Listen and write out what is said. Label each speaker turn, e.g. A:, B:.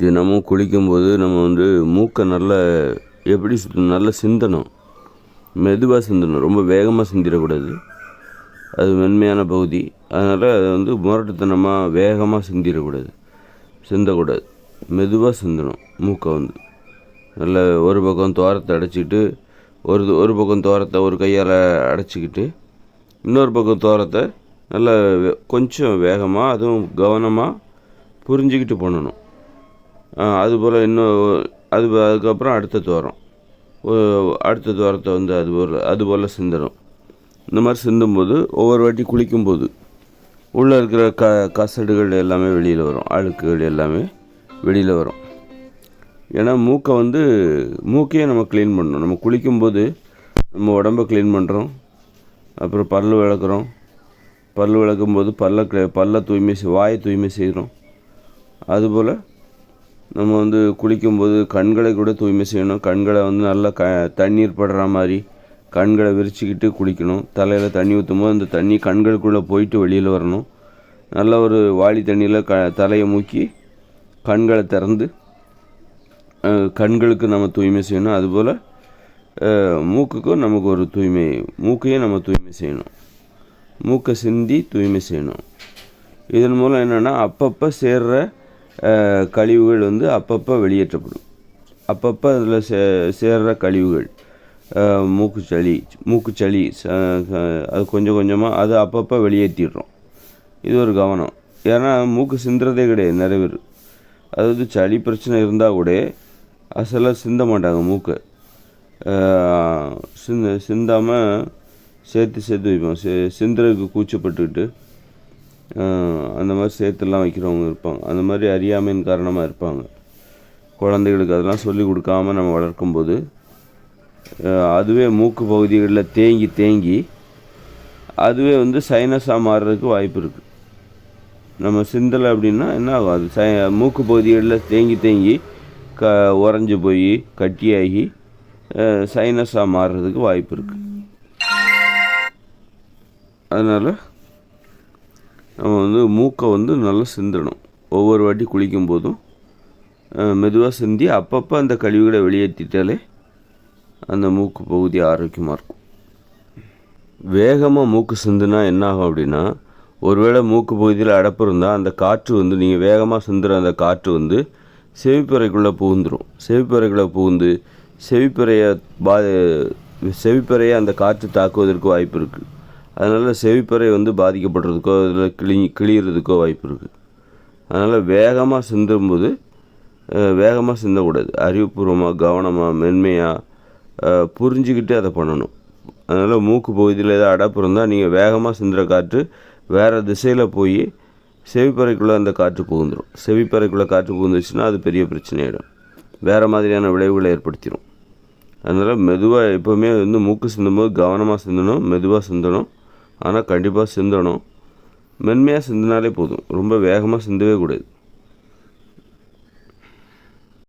A: தினமும் குளிக்கும்போது நம்ம வந்து மூக்கை நல்லா எப்படி நல்ல நல்லா சிந்தணும். மெதுவாக சிந்தணும். ரொம்ப வேகமாக சிந்திடக்கூடாது. அது மென்மையான பகுதி. அதனால் அதை வந்து முரட்டுத்தனமாக வேகமாக சிந்திடக்கூடாது. சிந்தக்கூடாது. மெதுவாக சிந்தணும் மூக்கை வந்து. நல்ல ஒரு பக்கம் தோரத்தை அடைச்சிக்கிட்டு ஒரு ஒரு பக்கம் தோரத்தை ஒரு கையால் அடைச்சிக்கிட்டு இன்னொரு பக்கம் தோரத்தை நல்லா கொஞ்சம் வேகமாக அதுவும் கவனமாக புரிஞ்சுக்கிட்டு பண்ணணும். அதுபோல் இன்னும் அது அதுக்கப்புறம் அடுத்த துவாரம். அடுத்த துவாரத்தை வந்து அது போல் அது போல் சிந்தணும் இந்த மாதிரி சிந்தும்போது ஒவ்வொரு வாட்டி குளிக்கும்போது உள்ளே இருக்கிற க கசடுகள் எல்லாமே வெளியில் வரும். அழுக்குகள் எல்லாமே வெளியில் வரும். ஏன்னா மூக்கை வந்து மூக்கையே நம்ம க்ளீன் பண்ணணும். நம்ம குளிக்கும்போது நம்ம உடம்ப க்ளீன் பண்ணுறோம் அப்புறம் பல் விளக்குறோம். பல் விளக்கும்போது பல்ல க பல்ல தூய்மை செய் வாயை தூய்மை செய்கிறோம். அதுபோல் நம்ம வந்து குளிக்கும்போது கண்களை கூட தூய்மை செய்யணும். கண்களை வந்து நல்லா க தண்ணீர் படுற மாதிரி கண்களை விரிச்சுக்கிட்டு குளிக்கணும். தலையில் தண்ணி ஊற்றும் போது அந்த தண்ணி கண்களுக்குள்ளே போயிட்டு வெளியில் வரணும். நல்ல ஒரு வாளி தண்ணியில் க தலையை மூக்கி கண்களை திறந்து கண்களுக்கு நம்ம தூய்மை செய்யணும். அதுபோல் மூக்குக்கும் நமக்கு ஒரு தூய்மை மூக்கையும் நம்ம தூய்மை செய்யணும். மூக்கை சிந்தி தூய்மை செய்யணும். இதன் மூலம் என்னென்னா அப்பப்போ சேர்கிற கழிவுகள் வந்து அப்பப்போ வெளியேற்றப்படும். அப்பப்போ அதில் சே சேர்ற கழிவுகள் மூக்குச்சளி மூக்குச்சளி ச- அது கொஞ்சம் கொஞ்சமாக அது அப்பப்போ வெளியேற்றிடுறோம் இது ஒரு கவனம். ஏன்னா மூக்கு சிந்துறதே கிடையாது நிறைய பேர். அதாவது சளி பிரச்சனை இருந்தால் கூட அசலாக சிந்த மாட்டாங்க மூக்கை. சிந்த சிந்தாமல் சேர்த்து சேர்த்து வைப்போம். சி சிந்துறதுக்கு கூச்சப்பட்டுக்கிட்டு அந்த மாதிரி சேர்த்துலாம் வைக்கிறவங்க இருப்பாங்க. அந்த மாதிரி அறியாமையின் காரணமாக இருப்பாங்க. குழந்தைகளுக்கு அதெல்லாம் சொல்லி கொடுக்காம நம்ம வளர்க்கும்போது அதுவே மூக்கு பகுதிகளில் தேங்கி தேங்கி அதுவே வந்து சைனஸாக மாறுறதுக்கு வாய்ப்பு இருக்குது நம்ம சிந்தலை அப்படின்னா என்ன ஆகும்? அது சை மூக்கு பகுதிகளில் தேங்கி தேங்கி க உறைஞ்சி போய் கட்டியாகி சைனஸாக மாறுறதுக்கு வாய்ப்பு இருக்குது அதனால் நம்ம வந்து மூக்கை வந்து நல்லா சிந்தணும் ஒவ்வொரு வாட்டி குளிக்கும் போதும் மெதுவாக சிந்தி அப்பப்போ அந்த கழிவுகளை வெளியேற்றிட்டாலே அந்த மூக்கு பகுதி ஆரோக்கியமாக இருக்கும். வேகமாக மூக்கு சிந்துனா என்ன ஆகும் அப்படின்னா ஒருவேளை மூக்கு பகுதியில் அடப்பு இருந்தால் அந்த காற்று வந்து நீங்கள் வேகமாக சிந்துற அந்த காற்று வந்து செவிப்பறைக்குள்ளே புகுந்துடும் செவிப்பறைக்குள்ளே புகுந்து செவிப்பறையை பா செவிப்பறையை அந்த காற்று தாக்குவதற்கு வாய்ப்பு இருக்குது அதனால் செவிப்பறை வந்து பாதிக்கப்படுறதுக்கோ இதில் கிளி கிழியறதுக்கோ வாய்ப்பு இருக்குது அதனால் வேகமாக சிந்தும்போது வேகமாக சிந்தக்கூடாது. அறிவுபூர்வமாக கவனமாக மென்மையாக புரிஞ்சுக்கிட்டு அதை பண்ணணும். அதனால் மூக்கு பகுதியில் ஏதாவது அடப்பு இருந்தால் நீங்கள் வேகமாக சிந்துற காற்று வேறு திசையில் போய் செவிப்பறைக்குள்ளே அந்த காற்று புகுந்துடும் செவிப்பறைக்குள்ளே காற்று புகுந்துச்சுன்னா அது பெரிய பிரச்சனையாயிடும். வேறு மாதிரியான விளைவுகளை ஏற்படுத்திடும் அதனால் மெதுவாக எப்போவுமே வந்து மூக்கு சிந்தும்போது கவனமாக சிந்தணும் மெதுவாக சிந்தணும். ஆனால் கண்டிப்பாக சிந்தணும். மென்மையாக சிந்தினாலே போதும். ரொம்ப வேகமாக சிந்தவே கூடாது.